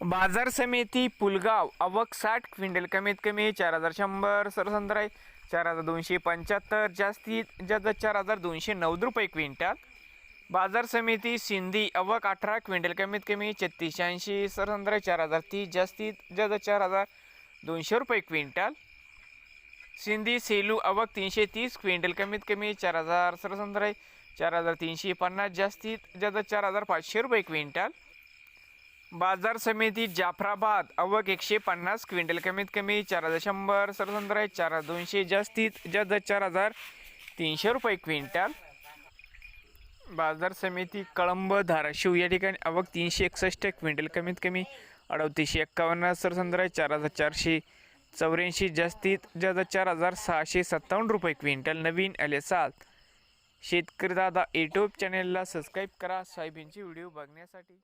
बाजार समिती पुलगाव आवक साठ क्विंटल कमीत कमी चार हजार शंभर सरसंद्र चार हजार दोनशे पंच्याहत्तर जास्तीत जास्त चार हजार दोनशे नव्वद रुपये क्विंटल. बाजार समिती सिंधी अवक अठरा क्विंटल कमीत कमी छत्तीसशे ऐंशी सरसंद्र चार हजार तीस जास्तीत जास्त चार हजार दोनशे रुपये क्विंटल. सिंधी सेलू अवक तीनशे तीस क्विंटल कमीत कमी चार हजार सरसंद्र चार हजार तीनशे पन्नास जास्तीत जास्त चार हजार पाचशे रुपये क्विंटल. बाजार समिती जाफराबाद अवक एकशे पन्नास क्विंटल कमीत कमी चार हजार शंभर सरसंद्र चार हजार दोनशे जास्तीत जास्त चार हजार तीनशे रुपये क्विंटल. बाजार समिती कळंब धाराशिव या ठिकाणी अवक तीनशे एकसष्ट क्विंटल कमीत कमी अडतीसशे एक्कावन्न सरसंद्र चार हजार चारशे चौऱ्याऐंशी जास्तीत जास्त चार हजार सहाशे सत्तावन्न रुपये क्विंटल. नवीन आले सात शेतकरी दादा यूट्यूब चॅनेलला सबस्क्राईब करा. सोयाबीनचे व्हिडिओ बघण्यासाठी.